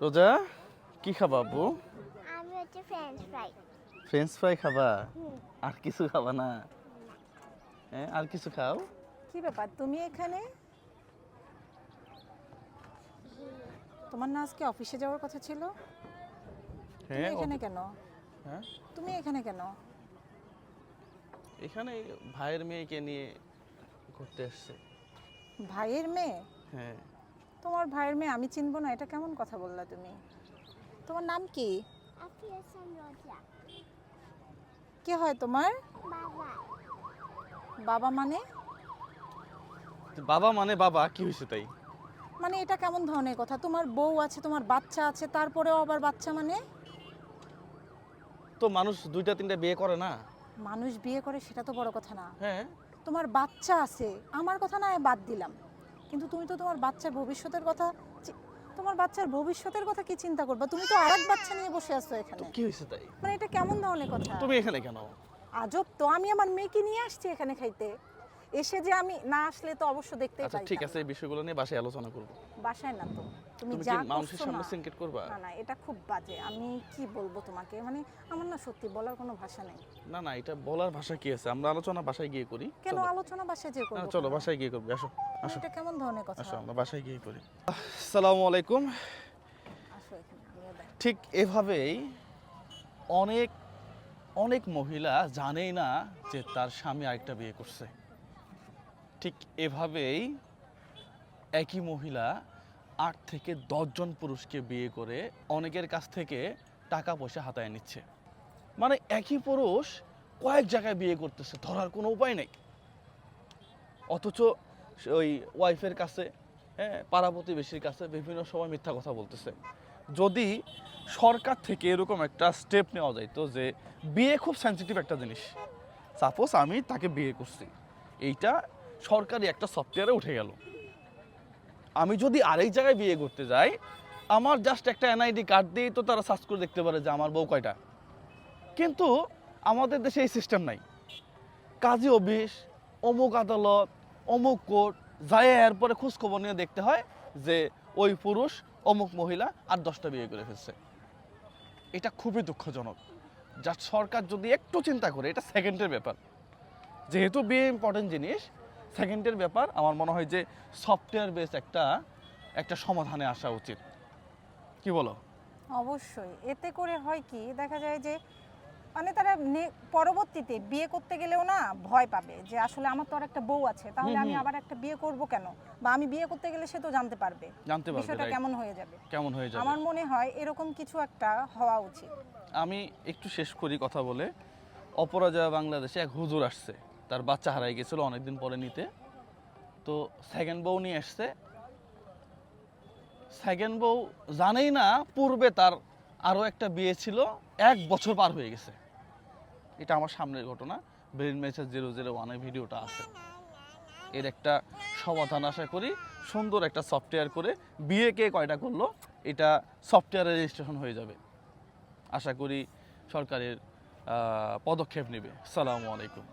রোজা কি খাবা আপু? আমি হচ্ছে ফ্রেঞ্চ ফ্রাই ফ্রেঞ্চ ফ্রাই খাবা? আর কিছু খাবা না? হ্যাঁ আর কিছু খাও? কি ব্যাপার? তুমি এখানে? তোমার না আজকে অফিসে যাওয়ার কথা ছিল? হ্যাঁ এখানে কেন? হ্যাঁ? তুমি এখানে কেন? এখানে ভাইয়ের মেয়েকে নিয়ে ঘুরতে আসছে ভাইয়ের মেয়ে? হ্যাঁ। তোমার ভাইয়ের মেয়ে আমি চিনবো না এটা কেমন কথা বললা তুমি? তোমার নাম কি? কে হয় তোমার? বাবা। বাবা মানে? বাবা মানে বাবা কি হয়েছে তাই? মানে এটা কেমন ধরনের কথা? তোমার বউ আছে তোমার বাচ্চা আছে তারপরেও আবার বাচ্চা মানে? তো মানুষ দুইটা তিনটা বিয়ে করে না? মানুষ বিয়ে করে সেটা তো বড় কথা না। হ্যাঁ। তোমার বাচ্চা আছে আমার কথা না বাদ দিলাম। কিন্তু তুমি তো তোমার বাচ্চার ভবিষ্যতের কথা তোমার বাচ্চার ভবিষ্যতের কথা কি চিন্তা করবা? তুমি তো আরেক বাচ্চা নিয়ে বসে আছো এখানে। কি হয়েছে তাই? মানে এটা কেমন ধরনের কথা? তুমি এখানে কেন? আজব তো আমি আমার মেয়েকে নিয়ে আসছি এখানে খাইতে। এসে যে আমি না আসলে তো অবশ্য দেখতে আচ্ছা ঠিক আছে এই বিষয়গুলো নিয়ে বাসায় আলোচনা করব। বাসায় না তো। তুমি যা মানুষের সামনে সিনকেট করবা? না না এটা খুব বাজে। আমি কি বলব তোমাকে? মানে আমার না সত্যি বলার কোনো ভাষা নেই। না না এটা বলার ভাষা কি আছে? আমরা আলোচনা বাসায় গিয়ে করি। কেন আলোচনা বাসায় যে করব চলো? বাসায় গিয়ে করবি। আসো আসো। এটা কেমন ধরনের কথা? আসো আমরা বাসায় গিয়ে করি। আসসালামু আলাইকুম। আসো এখানে ঠিক এভাবেই অনেক অনেক মহিলা জানেই না যে তার স্বামী আরেকটা বিয়ে করছে। ঠিক এভাবেই একই মহিলা আট থেকে দশজন পুরুষকে বিয়ে করে অনেকের কাছ থেকে টাকা পয়সা হাতায় নিচ্ছে। মানে একই পুরুষ কয়েক জায়গায় বিয়ে করতেছে, ধরার কোনো উপায় নেই। অথচ ওই ওয়াইফের কাছে হ্যাঁ পাড়া প্রতিবেশীর কাছে বিভিন্ন সময় মিথ্যা কথা বলতেছে। যদি সরকার থেকে এরকম একটা স্টেপ নেওয়া যাইতো যে বিয়ে খুব সেন্সিটিভ একটা জিনিস। সাপোজ আমি তাকে বিয়ে করছি। এইটা সরকারি একটা সফটওয়্যারে উঠে গেল। আমি যদি আরেক জায়গায় বিয়ে করতে যাই, আমার জাস্ট একটা এনআইডি কার্ড দিয়েই তো তারা সার্চ করে দেখতে পারে যে আমার বউ কয়টা। কিন্তু আমাদের দেশে এই সিস্টেম নাই। কাজী অফিস, অমুক আদালত, অমুক কোর্ট যায় এরপরে খোঁজ খবর নিয়ে দেখতে হয় যে ওই পুরুষ অমুক মহিলা আর দশটা বিয়ে করে ফেলছে। এটা খুবই দুঃখজনক। যা সরকার যদি একটু চিন্তা করে, এটা সেকেন্ডের ব্যাপার। যেহেতু বিয়ে ইম্পর্টেন্ট জিনিস সেকেন্ডের ব্যাপার আমার মনে হয় যে সফটওয়্যার বেস একটা একটা সমাধানে আসা উচিত। কি বলো? অবশ্যই। এতে করে হয় কি দেখা যায় যে মানে তারা পরবর্তীতে বিয়ে করতে গেলেও না ভয় পাবে যে আসলে আমার তো আর একটা বউ আছে তাহলে আমি আবার একটা বিয়ে করব কেন? বা আমি বিয়ে করতে গেলে সে তো জানতে পারবে। জানতে পারবে বিষয়টা কেমন হয়ে যাবে? কেমন হয়ে যাবে? আমার মনে হয় এরকম কিছু একটা হওয়া উচিত। আমি একটু শেষ করি কথা বলে। অপরাজয় বাংলাদেশে এক হুজুর আসছে। তার বাচ্চা হারাই গেছিল অনেকদিন পরে নিতে। তো সেকেন্ড বউ নিয়ে আসছে সেকেন্ড বউ জানেই না, পূর্বে তার আরও একটা বিয়ে ছিল, এক বছর পার হয়ে গেছে। এটা আমার সামনের ঘটনা। ব্রেন মেসেজ জিরো জিরো ওয়ানের ভিডিওটা আছে। এর একটা সমাধান আশা করি, সুন্দর একটা সফটওয়্যার করে বিয়ে কে কয়টা করল, এটা সফটওয়্যারে রেজিস্ট্রেশন হয়ে যাবে। আশা করি সরকারের পদক্ষেপ নেবে। সালামু আলাইকুম।